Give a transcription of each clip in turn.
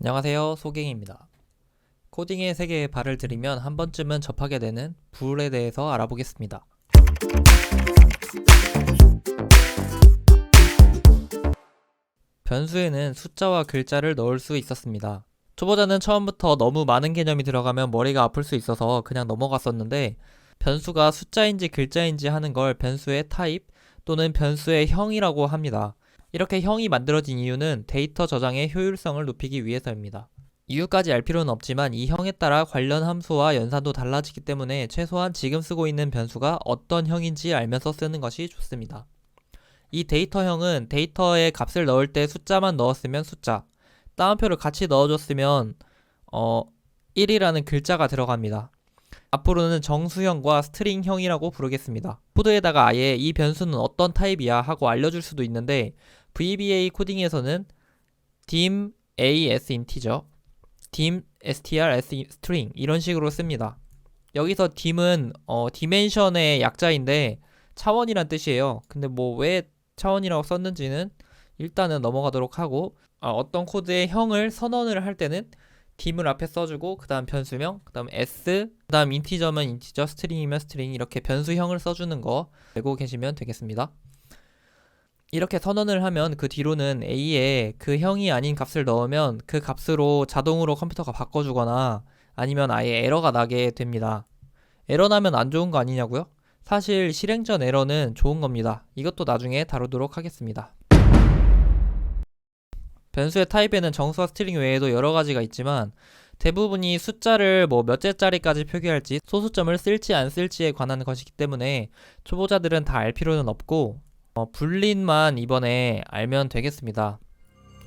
안녕하세요. 소갱입니다. 코딩의 세계에 발을 들이면 한 번쯤은 접하게 되는 불에 대해서 알아보겠습니다. 변수에는 숫자와 글자를 넣을 수 있었습니다. 초보자는 처음부터 너무 많은 개념이 들어가면 머리가 아플 수 있어서 그냥 넘어갔었는데 변수가 숫자인지 글자인지 하는 걸 변수의 타입 또는 변수의 형이라고 합니다. 이렇게 형이 만들어진 이유는 데이터 저장의 효율성을 높이기 위해서입니다. 이유까지 알 필요는 없지만 이 형에 따라 관련 함수와 연산도 달라지기 때문에 최소한 지금 쓰고 있는 변수가 어떤 형인지 알면서 쓰는 것이 좋습니다. 이 데이터형은 데이터에 값을 넣을 때 숫자만 넣었으면 숫자, 따옴표를 같이 넣어줬으면 어 1이라는 글자가 들어갑니다. 앞으로는 정수형과 스트링형이라고 부르겠습니다. 코드에다가 아예 이 변수는 어떤 타입이야 하고 알려줄 수도 있는데 VBA 코딩에서는 dim as integer, dim str as string 이런 식으로 씁니다. 여기서 dim은 어, dimension의 약자인데 차원이란 뜻이에요. 근데 뭐 왜 차원이라고 썼는지는 일단은 넘어가도록 하고 어, 어떤 코드의 형을 선언을 할 때는 dim을 앞에 써주고 그 다음 변수명, 그 다음 s, 그 다음 인티저면 인티저, 스트링이면 스트링 이렇게 변수형을 써주는 거 알고 계시면 되겠습니다. 이렇게 선언을 하면 그 뒤로는 A에 그 형이 아닌 값을 넣으면 그 값으로 자동으로 컴퓨터가 바꿔주거나 아니면 아예 에러가 나게 됩니다. 에러 나면 안 좋은 거 아니냐고요? 사실 실행 전 에러는 좋은 겁니다. 이것도 나중에 다루도록 하겠습니다. 변수의 타입에는 정수와 스트링 외에도 여러 가지가 있지만 대부분이 숫자를 뭐 몇째짜리까지 표기할지 소수점을 쓸지 안 쓸지에 관한 것이기 때문에 초보자들은 다 알 필요는 없고 어, 불린만 이번에 알면 되겠습니다.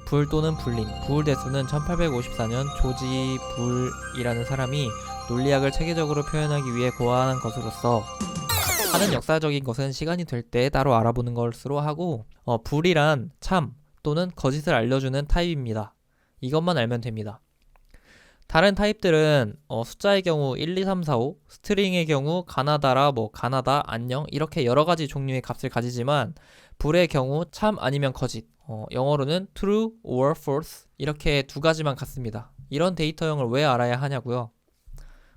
불 또는 불린. 부울 대수는 1854년 조지 불이라는 사람이 논리학을 체계적으로 표현하기 위해 고안한 것으로서 하는 역사적인 것은 시간이 될 때 따로 알아보는 것으로 하고 어, 불이란 참 또는 거짓을 알려주는 타입입니다. 이것만 알면 됩니다. 다른 타입들은 어, 숫자의 경우 1, 2, 3, 4, 5, 스트링의 경우 가나다라, 뭐 가나다, 안녕 이렇게 여러 가지 종류의 값을 가지지만 불의 경우 참 아니면 거짓, 어, 영어로는 true or false 이렇게 두 가지만 같습니다. 이런 데이터형을 왜 알아야 하냐고요?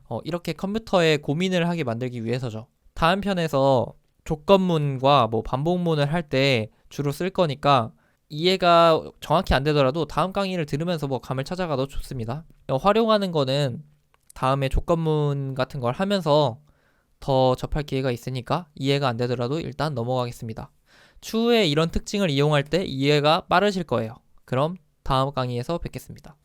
어, 이렇게 컴퓨터에 고민을 하게 만들기 위해서죠. 다음 편에서 조건문과 뭐 반복문을 할 때 주로 쓸 거니까 이해가 정확히 안 되더라도 다음 강의를 들으면서 뭐 감을 찾아가도 좋습니다. 어, 활용하는 거는 다음에 조건문 같은 걸 하면서 더 접할 기회가 있으니까 이해가 안 되더라도 일단 넘어가겠습니다. 추후에 이런 특징을 이용할 때 이해가 빠르실 거예요. 그럼 다음 강의에서 뵙겠습니다.